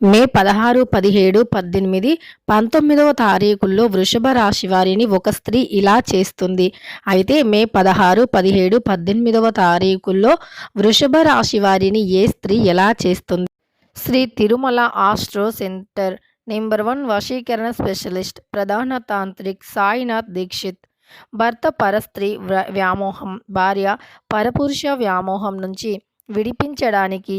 మే పదహారు పదిహేడు పద్దెనిమిది పంతొమ్మిదవ తారీఖుల్లో వృషభ రాశి వారిని ఒక స్త్రీ ఇలా చేస్తుంది. అయితే మే పదహారు పదిహేడు పద్దెనిమిదవ తారీఖుల్లో వృషభ రాశి వారిని ఏ స్త్రీ ఎలా చేస్తుంది? Shri Tirumala astro centre number one వశీకరణ స్పెషలిస్ట్ ప్రధాన తాంత్రిక్ సాయినాథ్ దీక్షిత్. భర్త పరస్త్రీ వ్యామోహం భార్య పరపురుష వ్యామోహం నుంచి విడిపించడానికి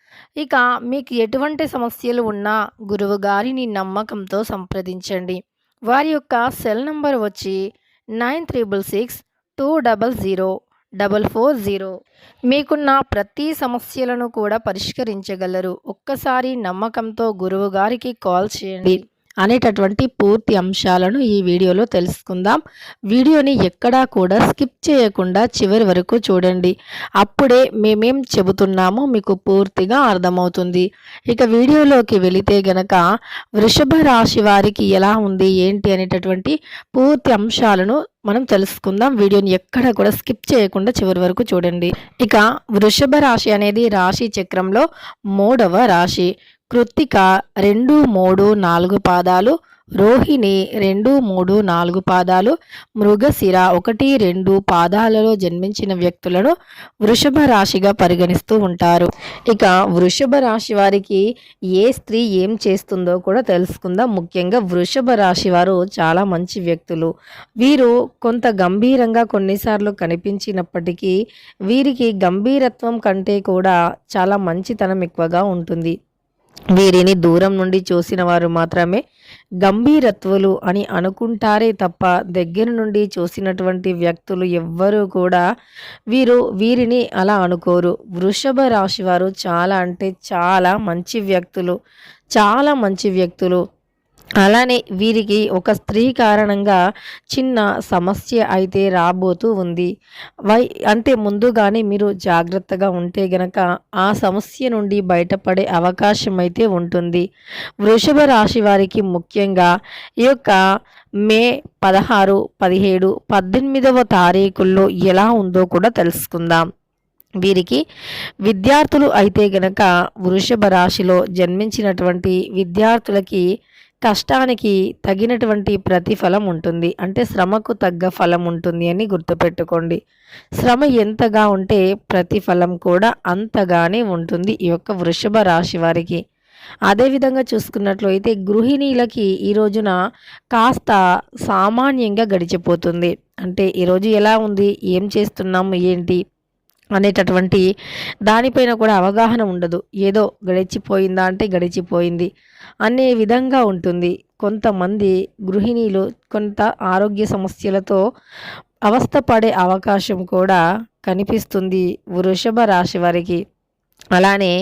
ఇక మీకు ఎటువంటి సమస్యలు ఉన్నా గురువు గారిని నమ్మకంతో సంప్రదించండి. వారి యొక్క సెల్ నంబర్ వచ్చి nine triple six two double zero double four zero. మీకున్న ప్రతి సమస్యలను కూడా పరిష్కరించగలరు. ఒక్కసారి నమ్మకంతో గురువు గారికి కాల్ చేయండి. అనేటటువంటి పూర్తి అంశాలను ఈ వీడియోలో తెలుసుకుందాం. వీడియోని ఎక్కడా కూడా స్కిప్ చేయకుండా చివరి వరకు చూడండి. అప్పుడే మేమేం చెబుతున్నామో మీకు పూర్తిగా అర్థమవుతుంది. ఇక వీడియోలోకి వెళితే గనక వృషభ రాశి వారికి ఎలా ఉంది ఏంటి అనేటటువంటి పూర్తి అంశాలను మనం తెలుసుకుందాం. వీడియోని ఎక్కడ కూడా స్కిప్ చేయకుండా చివరి వరకు చూడండి. ఇక వృషభ రాశి అనేది రాశి చక్రంలో మూడవ రాశి. కృత్తిక రెండు మూడు నాలుగు పాదాలు రోహిణి రెండు మూడు నాలుగు పాదాలు మృగశిర ఒకటి రెండు పాదాలలో జన్మించిన వ్యక్తులను వృషభ రాశిగా పరిగణిస్తూ ఉంటారు. ఇక వృషభ రాశి వారికి ఏ స్త్రీ ఏం చేస్తుందో కూడా తెలుసుకుందాం. ముఖ్యంగా వృషభ రాశి వారు చాలా మంచి వ్యక్తులు. వీరు కొంత గంభీరంగా కొన్నిసార్లు కనిపించినప్పటికీ వీరికి గంభీరత్వం కంటే కూడా చాలా మంచితనం ఎక్కువగా ఉంటుంది. వీరిని దూరం నుండి చూసిన వారు మాత్రమే గంభీరత్వులు అని అనుకుంటారే తప్ప దగ్గర నుండి చూసినటువంటి వ్యక్తులు ఎవ్వరూ కూడా వీరు వీరిని అలా అనుకోరు. వృషభ రాశి వారు చాలా అంటే చాలా మంచి వ్యక్తులు చాలా మంచి వ్యక్తులు. అలానే వీరికి ఒక స్త్రీ కారణంగా చిన్న సమస్య అయితే రాబోతూ ఉంది. వై అంటే ముందుగానే మీరు జాగ్రత్తగా ఉంటే గనక ఆ సమస్య నుండి బయటపడే అవకాశం అయితే ఉంటుంది. వృషభ రాశి వారికి ముఖ్యంగా ఈ యొక్క మే పదహారు పదిహేడు పద్దెనిమిదవ తారీఖుల్లో ఎలా ఉందో కూడా తెలుసుకుందాం. వీరికి విద్యార్థులు అయితే గనక వృషభ రాశిలో జన్మించినటువంటి విద్యార్థులకి కష్టానికి తగినటువంటి ప్రతిఫలం ఉంటుంది. అంటే శ్రమకు తగ్గ ఫలం ఉంటుంది అని గుర్తుపెట్టుకోండి. శ్రమ ఎంతగా ఉంటే ప్రతిఫలం కూడా అంతగానే ఉంటుంది ఈ యొక్క వృషభ రాశి వారికి. అదేవిధంగా చూసుకున్నట్లయితే గృహిణీలకి ఈ రోజున కాస్త సామాన్యంగా గడిచిపోతుంది. అంటే ఈరోజు ఎలా ఉంది? ఏం చేస్తున్నాము? ఏంటి? అనేటటువంటి దానిపైన కూడా అవగాహన ఉండదు. ఏదో గడిచిపోయిందా అంటే గడిచిపోయింది. అనే విధంగా ఉంటుంది. కొంతమంది గృహిణీలు కొంత ఆరోగ్య సమస్యలతో అవస్థపడే అవకాశం కూడా కనిపిస్తుంది వృషభ రాశి వారికి. అలానే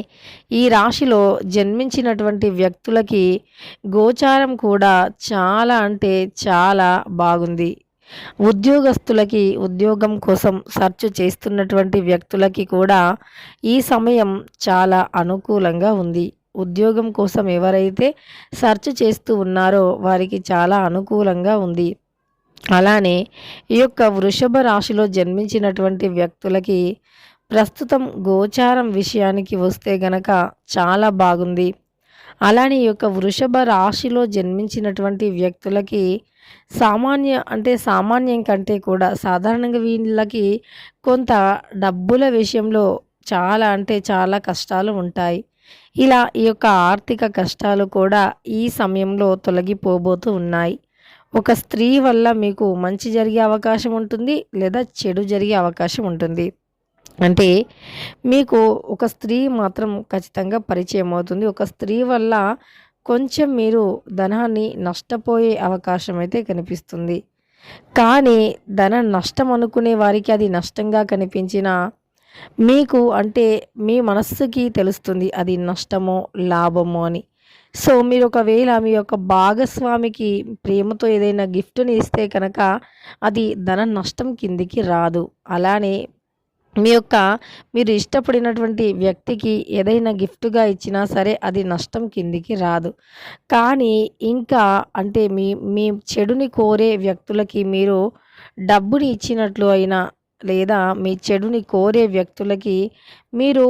ఈ రాశిలో జన్మించినటువంటి వ్యక్తులకి గోచారం కూడా చాలా అంటే చాలా బాగుంది. ఉద్యోగస్తులకి ఉద్యోగం కోసం సెర్చ్ చేస్తున్నటువంటి వ్యక్తులకి కూడా ఈ సమయం చాలా అనుకూలంగా ఉంది. ఉద్యోగం కోసం ఎవరైతే సెర్చ్ చేస్తూ ఉన్నారో వారికి చాలా అనుకూలంగా ఉంది. అలానే ఈ యొక్క వృషభ రాశిలో జన్మించినటువంటి వ్యక్తులకి ప్రస్తుతం గోచారం విషయానికి వస్తే గనక చాలా బాగుంది. అలానే ఈ యొక్క వృషభ రాశిలో జన్మించినటువంటి వ్యక్తులకి సామాన్య అంటే సామాన్యం కంటే కూడా సాధారణంగా వీళ్ళకి కొంత డబ్బుల విషయంలో చాలా అంటే చాలా కష్టాలు ఉంటాయి. ఇలా ఈ యొక్క ఆర్థిక కష్టాలు కూడా ఈ సమయంలో తొలగిపోబోతూ ఉన్నాయి. ఒక స్త్రీ వల్ల మీకు మంచి జరిగే అవకాశం ఉంటుంది లేదా చెడు జరిగే అవకాశం ఉంటుంది. అంటే మీకు ఒక స్త్రీ మాత్రం ఖచ్చితంగా పరిచయం అవుతుంది. ఒక స్త్రీ వల్ల కొంచెం మీరు ధనాన్ని నష్టపోయే అవకాశం అయితే కనిపిస్తుంది. కానీ ధన నష్టం అనుకునే వారికి అది నష్టంగా కనిపించిన మీకు అంటే మీ మనస్సుకి తెలుస్తుంది అది నష్టమో లాభమో అని. సో మీరు ఒకవేళ మీ యొక్క భాగస్వామికి ప్రేమతో ఏదైనా గిఫ్ట్‌ని ఇస్తే కనుక అది ధన నష్టం కిందికి రాదు. అలానే మీ యొక్క మీరు ఇష్టపడినటువంటి వ్యక్తికి ఏదైనా గిఫ్ట్‌గా ఇచ్చినా సరే అది నష్టం కిందికి రాదు. కానీ ఇంకా అంటే మీ మీ చెడుని కోరే వ్యక్తులకి మీరు డబ్బుని ఇచ్చినట్లు అయినా లేదా మీ చెడుని కోరే వ్యక్తులకి మీరు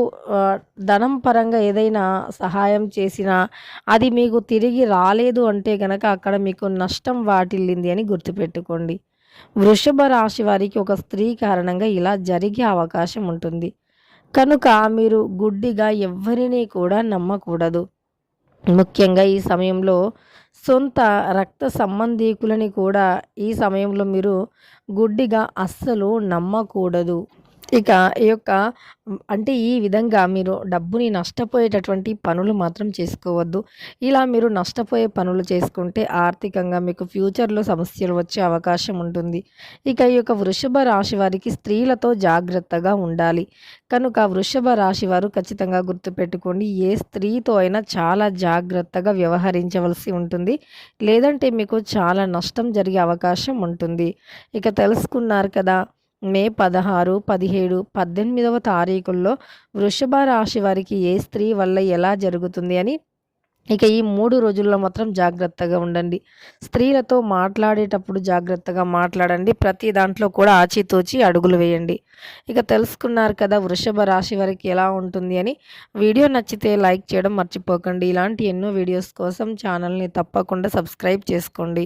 ధనం పరంగా ఏదైనా సహాయం చేసినా అది మీకు తిరిగి రాలేదు అంటే కనుక అక్కడ మీకు నష్టం వాటిల్లింది అని గుర్తుపెట్టుకోండి. వృషభ రాశి వారికి ఒక స్త్రీ కారణంగా ఇలా జరిగే అవకాశం ఉంటుంది. కనుక మీరు గుడ్డిగా ఎవ్వరిని కూడా నమ్మకూడదు. ముఖ్యంగా ఈ సమయంలో సొంత రక్త సంబంధీకులని కూడా ఈ సమయంలో మీరు గుడ్డిగా అస్సలు నమ్మకూడదు. ఇక ఈ యొక్క అంటే ఈ విధంగా మీరు డబ్బుని నష్టపోయేటటువంటి పనులు మాత్రం చేసుకోవద్దు. ఇలా మీరు నష్టపోయే పనులు చేసుకుంటే ఆర్థికంగా మీకు ఫ్యూచర్‌లో సమస్యలు వచ్చే అవకాశం ఉంటుంది. ఇక ఈ యొక్క వృషభ రాశి వారికి స్త్రీలతో జాగ్రత్తగా ఉండాలి. కనుక వృషభ రాశి వారు ఖచ్చితంగా గుర్తుపెట్టుకోండి. ఏ స్త్రీతో అయినా చాలా జాగ్రత్తగా వ్యవహరించవలసి ఉంటుంది. లేదంటే మీకు చాలా నష్టం జరిగే అవకాశం ఉంటుంది. ఇక తెలుసుకున్నారు కదా! మే 16, 17, 18వ తారీఖుల్లో వృషభ రాశి వారికి ఏ స్త్రీ వల్ల ఎలా జరుగుతుంది అని. ఇక ఈ మూడు రోజుల్లో మాత్రం జాగ్రత్తగా ఉండండి. స్త్రీలతో మాట్లాడేటప్పుడు జాగ్రత్తగా మాట్లాడండి. ప్రతి దాంట్లో కూడా ఆచితూచి అడుగులు వేయండి. ఇక తెలుసుకున్నారు కదా! వృషభ రాశి వారికి ఎలా ఉంటుంది అని. వీడియో నచ్చితే లైక్ చేయడం మర్చిపోకండి. ఇలాంటి ఎన్నో వీడియోస్ కోసం ఛానల్‌ని తప్పకుండా సబ్స్క్రైబ్ చేసుకోండి.